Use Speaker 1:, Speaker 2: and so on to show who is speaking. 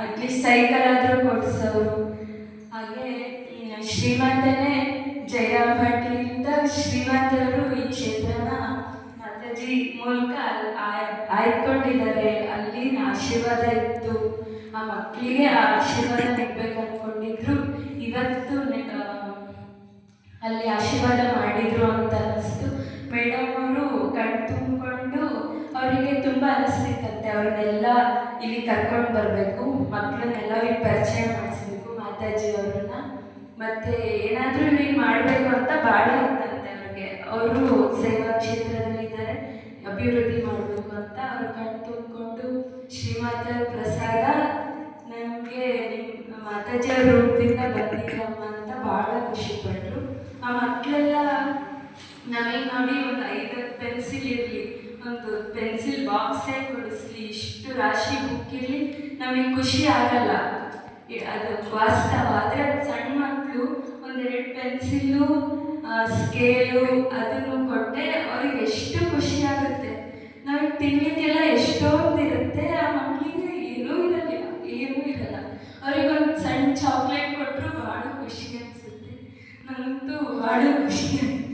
Speaker 1: At least cycle ಆದರೂ ಕೊಡ್ಸೋರು. ಹಾಗೆ ಶ್ರೀಮಂತನೇ ಜಯರಾಮ್ ಭಟ್ಟಿಯಿಂದ ಶ್ರೀಮಂತರು ಈ ಕ್ಷೇತ್ರನ ಮಾತಾಜಿ ಮೂಲಕ ಆಯ್- ಆಯ್ಕೊಂಡಿದ್ದಾರೆ ಅಲ್ಲಿನ ಆಶೀರ್ವಾದ ಇತ್ತು. ಆ ಮಕ್ಕಳಿಗೆ ಆ ಆಶೀರ್ವಾದ ನೀಡ್ಬೇಕು ಅಂದ್ಕೊಂಡಿದ್ರು ಇವತ್ತು ಅಲ್ಲಿ ಆಶೀರ್ವಾದ ಮಾಡಿದ್ರು ಅಂತ ಅನಿಸ್ತು. ಮೇಡಮ್ ಅವರು ಕಣ್ ತುಂಬಿಕೊಂಡು ಅವರಿಗೆ ತುಂಬ ಅನಿಸ್ತಿತ್ತಂತೆ ಅವ್ರನ್ನೆಲ್ಲ ಇಲ್ಲಿ ಕರ್ಕೊಂಡು ಬರಬೇಕು. ಮಕ್ಕಳನ್ನೆಲ್ಲ ಇಲ್ಲಿ ಪರಿಚಯ ಮಾಡಿಸ್ಬೇಕು ಮಾತಾಜಿ ಅವ್ರನ್ನ. ಮತ್ತು ಏನಾದರೂ ಇಲ್ಲಿ ಮಾಡಬೇಕು ಅಂತ ಭಾಳ ಇತ್ತಂತೆ ಅವ್ರಿಗೆ. ಅವರು ಸೇವಾ ಕ್ಷೇತ್ರದಲ್ಲಿದ್ದಾರೆ ಅಭಿವೃದ್ಧಿ ಮಾಡಬೇಕು ಅಂತ ಅವ್ರು ಕಣ್ ತುಂಬಿಕೊಂಡು ಶ್ರೀಮಾತ ಪ್ರಸಾದ ನಮಗೆ ನಿಮ್ಮ ಮಾತಾಜಿ ಅವ್ರ ರೂಪದಿಂದ ಬಂದಿದ್ದಮ್ಮ ಅಂತ ಭಾಳ ಖುಷಿಪಟ್ಟರು ಆ ಮಕ್ಕಳೆಲ್ಲ ನಮಗೆ ನೋಡಿ ಒಂದು ಐದು ಪೆನ್ಸಿಲ್ ಇರಲಿ. ಒಂದು ಪೆನ್ಸಿಲ್ ಬಾಕ್ಸೇ ಕೊಡಿಸ್ಲಿ. ರಾಶಿ ಬುಕ್ ಇರಲಿ, ನಮಗೆ ಖುಷಿ ಆಗಲ್ಲ. ಅದು ವಾಸ್ತವ ಆದರೆ ಅದು ಸಣ್ಣ ಮಕ್ಕಳು ಒಂದೆರಡು ಪೆನ್ಸಿಲ್ಲು ಸ್ಕೇಲು ಅದನ್ನು ಕೊಟ್ಟರೆ ಅವ್ರಿಗೆ ಎಷ್ಟು ಖುಷಿ ಆಗುತ್ತೆ. ನಮಗೆ ತಿನ್ನಲಿಕ್ಕೆಲ್ಲ ಎಷ್ಟೊಂದಿರುತ್ತೆ ಆ ಮಕ್ಕಳಿಗೆ ಏನೂ ಇರಲಿಲ್ಲ ಏನೂ ಇರಲ್ಲ. ಅವ್ರಿಗೆ ಒಂದು ಸಣ್ಣ ಚಾಕ್ಲೇಟ್ ಕೊಟ್ಟರು ಭಾಳ ಖುಷಿ ಅನಿಸುತ್ತೆ. ನನಗಂತೂ ಭಾಳ ಖುಷಿ ಆಗುತ್ತೆ